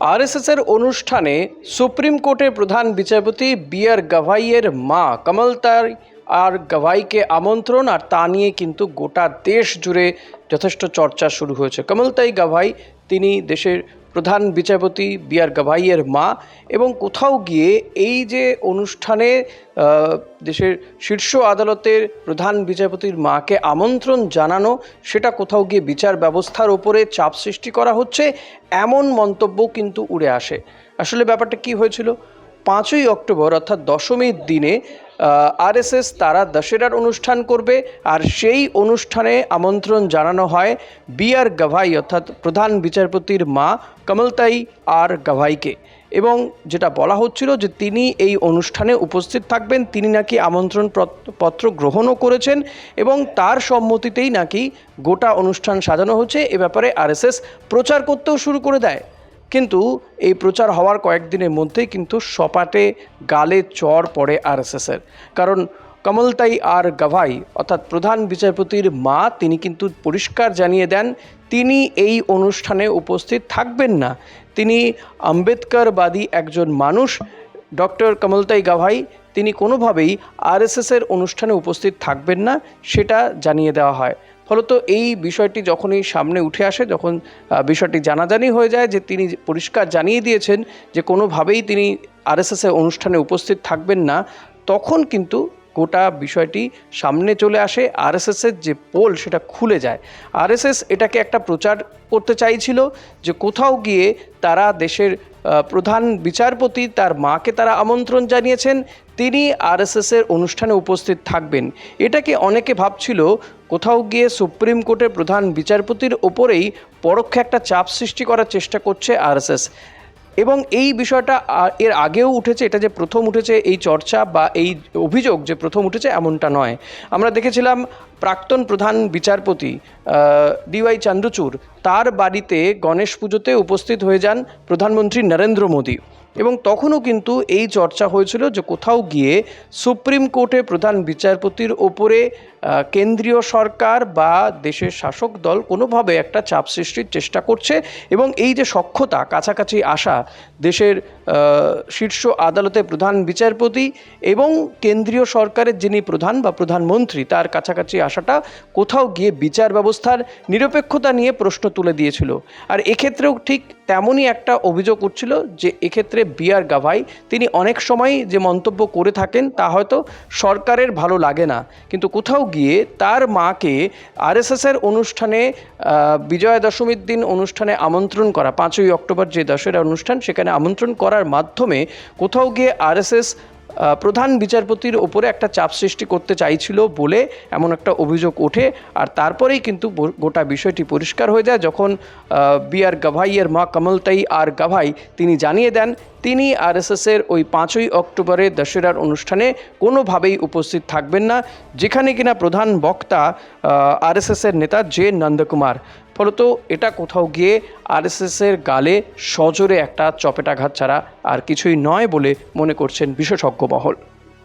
আরএসএসের অনুষ্ঠানে সুপ্রিম কোর্টের প্রধান বিচারপতি বি আর গাভাইয়ের মা কমলতার আর গাভাইকে আমন্ত্রণ, আর তা নিয়ে কিন্তু গোটা দেশ জুড়ে যথেষ্ট চর্চা শুরু হয়েছে। কমলতাই গাভাই, তিনি দেশের প্রধান বিচারপতি বি আর গাভাইয়ের মা এবং কোথাও গিয়ে এই যে অনুষ্ঠানে দেশের শীর্ষ আদালতের প্রধান বিচারপতির মাকে আমন্ত্রণ জানানো, সেটা কোথাও গিয়ে বিচার ব্যবস্থার ওপরে চাপ সৃষ্টি করা হচ্ছে, এমন মন্তব্য কিন্তু উড়ে আসে। আসলে ব্যাপারটা কি হয়েছিল? পাঁচই অক্টোবর, অর্থাৎ দশমীর দিনে আরএসএস তারা দশেরার অনুষ্ঠান করবে, আর সেই অনুষ্ঠানে আমন্ত্রণ জানানো হয় বি আর গাভাই, অর্থাৎ প্রধান বিচারপতির মা কমলতাই আর গাভাইকে। এবং যেটা বলা হচ্ছিল যে তিনি এই অনুষ্ঠানে উপস্থিত থাকবেন, তিনি নাকি আমন্ত্রণ পত্র- গ্রহণও করেছেন এবং তার সম্মতিতেই নাকি গোটা অনুষ্ঠান সাজানো হচ্ছে। এ ব্যাপারে আরএসএস প্রচার করতেও শুরু করে দেয়। কিন্তু এই প্রচার হওয়ার কয়েকদিনের মধ্যেই কিন্তু সপাটে গালে চর পড়ে আরএসএসের। কারণ কমলতাই আর গাভাই, অর্থাৎ প্রধান বিচারপতির মা, তিনি কিন্তু পরিষ্কার জানিয়ে দেন, তিনি এই অনুষ্ঠানে উপস্থিত থাকবেন না। তিনি আম্বেদকরবাদী একজন মানুষ, ডক্টর কমলতাই গাভাই, তিনি কোনোভাবেই আরএসএসের অনুষ্ঠানে উপস্থিত থাকবেন না, সেটা জানিয়ে দেওয়া হয়। ফলত এই বিষয়টি যখনই সামনে উঠে আসে, যখন বিষয়টি জানাজানি হয়ে যায় যে তিনি পরিষ্কার জানিয়ে দিয়েছেন যে কোনোভাবেই তিনি আরএসএসের অনুষ্ঠানে উপস্থিত থাকবেন না, তখন কিন্তু গোটা বিষয়টি সামনে চলে আসে, আরএসএসের যে পোল সেটা খুলে যায়। আরএসএস এটাকে একটা প্রচার করতে চাইছিল যে কোথাও গিয়ে তারা দেশের প্রধান বিচারপতি তার মাকে তারা আমন্ত্রণ জানিয়েছেন। তিনি আরএসএসের অনুষ্ঠানে উপস্থিত থাকবেন। এটাকে অনেকে ভাবছিল, কোথাও গিয়ে সুপ্রিম কোর্টের প্রধান বিচারপতির ওপরেই পরোক্ষে একটা চাপ সৃষ্টি করার চেষ্টা করছে আরএসএস। এবং এই বিষয়টা এর আগেও উঠেছে, এটা যে প্রথম উঠেছে এই চর্চা বা এই অভিযোগ যে প্রথম উঠেছে এমনটা নয়। আমরা দেখেছিলাম প্রাক্তন প্রধান বিচারপতি ডিওয়াই চন্দ্রচূড়, তার বাড়িতে গণেশ পুজোতে উপস্থিত হয়ে যান প্রধানমন্ত্রী নরেন্দ্র মোদী। এবং তখনও কিন্তু এই চর্চা হয়েছিল যে কোথাও গিয়ে সুপ্রিম কোর্টে প্রধান বিচারপতির ওপরে কেন্দ্রীয় সরকার বা দেশের শাসক দল কোনোভাবে একটা চাপ সৃষ্টির চেষ্টা করছে এবং এই যে সক্ষতা, কাছাকাছি আসা দেশের শীর্ষ আদালতে প্রধান বিচারপতি এবং কেন্দ্রীয় সরকারের যিনি প্রধান বা প্রধানমন্ত্রী তার কাছাকাছি আসাটা কোথাও গিয়ে বিচার ব্যবস্থার নিরপেক্ষতা নিয়ে প্রশ্ন তুলে দিয়েছিল। আর এক্ষেত্রেও ঠিক তেমনই একটা অভিযোগ উঠছিল যে এক্ষেত্রে বি আর গাভাই, তিনি অনেক সময় যে মন্তব্য করে থাকেন তা হয়তো সরকারের ভালো লাগে না। কিন্তু কোথাও গিয়ে তার মাকে আরএসএসের অনুষ্ঠানে বিজয়া দশমীর দিন অনুষ্ঠানে আমন্ত্রণ করা, পাঁচই অক্টোবর যে দশেরা অনুষ্ঠান, সেখানে আমন্ত্রণ করার মাধ্যমে কোথাও গিয়ে আরএসএস প্রধান বিচারপতির ওপরে একটা চাপ সৃষ্টি করতে চাইছিল বলে এমন একটা অভিযোগ ওঠে, আর তারপরেই কিন্তু গোটা বিষয়টি পরিষ্কার হয়ে যায় যখন বি আর গাভাইয়ের মা কমলতাই আর গাভাই তিনি জানিয়ে দেন, তিনি আরএসএসের ওই পাঁচই অক্টোবরে দশেরার অনুষ্ঠানে কোনোভাবেই উপস্থিত থাকবেন না, যেখানে কিনা প্রধান বক্তা আরএসএসের নেতা জে নন্দকুমার। ফলত এটা কোথাও গিয়ে আরএসএসের গালে সজোরে একটা চপেটাঘাত ছাড়া আর কিছুই নয় বলে মনে করছেন বিশেষজ্ঞ মহল।